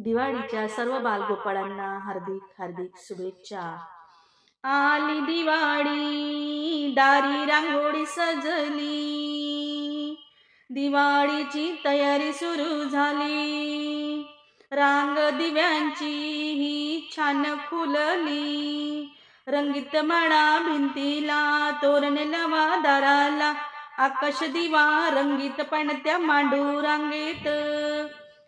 दिवाळीच्या सर्व बालगोपाळांना हार्दिक हार्दिक शुभेच्छा. आली दिवाळी दारी रांगोळी सजली. दिवाळीची तयारी सुरू झाली. रांग दिव्यांची ही छान फुलली. रंगीत म्हणा भिंतीला तोरण लावा दाराला. आकाश दिवा रंगीत पण त्या मांडू रांगेत.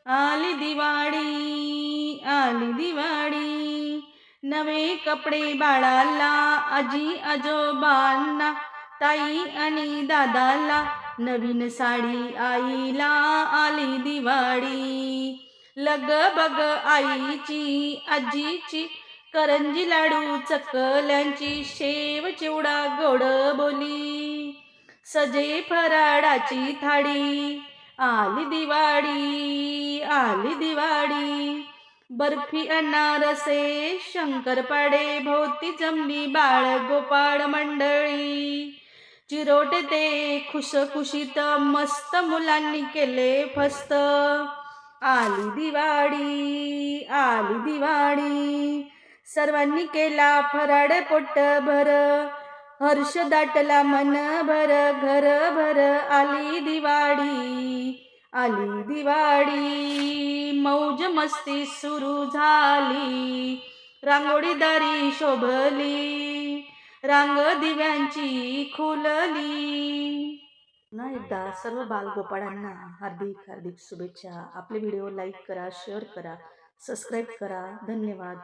आली दिवाळी आली दिवाळी. नवे कपडे बाळाला आजी आजोबांना ताई आणि दादाला नवीन साडी आईला आली दिवाळी. लग बग आईची आजीची करंजी लाडू चकल्यांची शेव चिवडा गोड बोली. सजे फराडाची थाळी आली दिवाळी आली दिवाळी. बर्फी अनारसे शंकरपाडे भोवती जमली बाळ गोपाळ मंडळी. चिरोटे ते खुशखुशीत मस्त मुलांनी केले फस्त. आली दिवाळी आली दिवाळी. सर्वांनी केला फराड पोट भर हर्ष दाटला मन भर घर भर आली दिवाळी आली दिवाळी. मौज मस्ती सुरू झाली रांगोळीदारी शोभली रांग दिव्यांची खुलली. पुन्हा एकदा सर्व बालगोपाळांना हार्दिक हार्दिक शुभेच्छा. आपले व्हिडिओ लाईक करा शेअर करा सबस्क्राईब करा. धन्यवाद.